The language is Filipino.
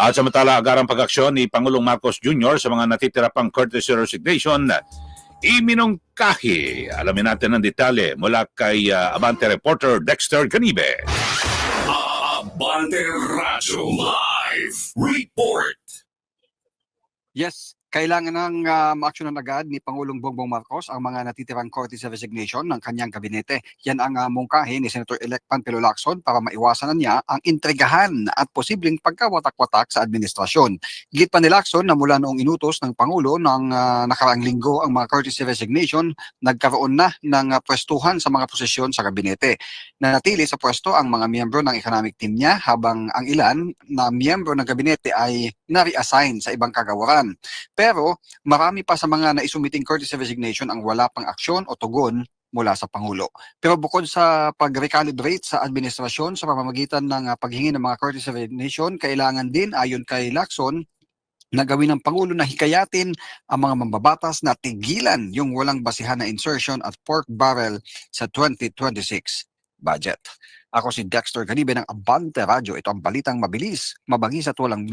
At samantala, agarang pag-aksyon ni Pangulong Marcos Jr. sa mga natitira pang courtesy resignation, iminungkahi. Alamin natin ang detalye mula kay ah, Abante reporter Dexter Ganibe. Abante Radyo Live Report. Yes, kailangan ng uh, maaksyonan agad ni Pangulong Bongbong Marcos ang mga natitirang courtesy resignation ng kanyang kabinete. Yan ang uh, mungkahi ni Senator-elect Panfilo Lacson para maiwasan na niya ang intrigahan at posibleng pagkawatak-watak sa administrasyon. Git pa ni Lacson na mula noong inutos ng Pangulo ng uh, nakaraang linggo ang mga courtesy resignation, nagkaroon na ng uh, pwestuhan sa mga posisyon sa kabinete. Nanatili sa pwesto ang mga miyembro ng economic team niya habang ang ilan na miyembro ng kabinete ay na-reassign sa ibang kagawaran. Pero marami pa sa mga naisumiting courtesy resignation ang wala pang aksyon o tugon mula sa Pangulo. Pero bukod sa pag-recalibrate sa administrasyon sa pamamagitan ng ah, paghingi ng mga courtesy resignation, kailangan din ayon kay Lacson na gawin ng Pangulo na hikayatin ang mga mambabatas na tigilan yung walang basihan na insertion at pork barrel sa 2026 budget. Ako si Dexter Ganibe ng Abante Radio. Ito ang balitang mabilis, mabangis at walang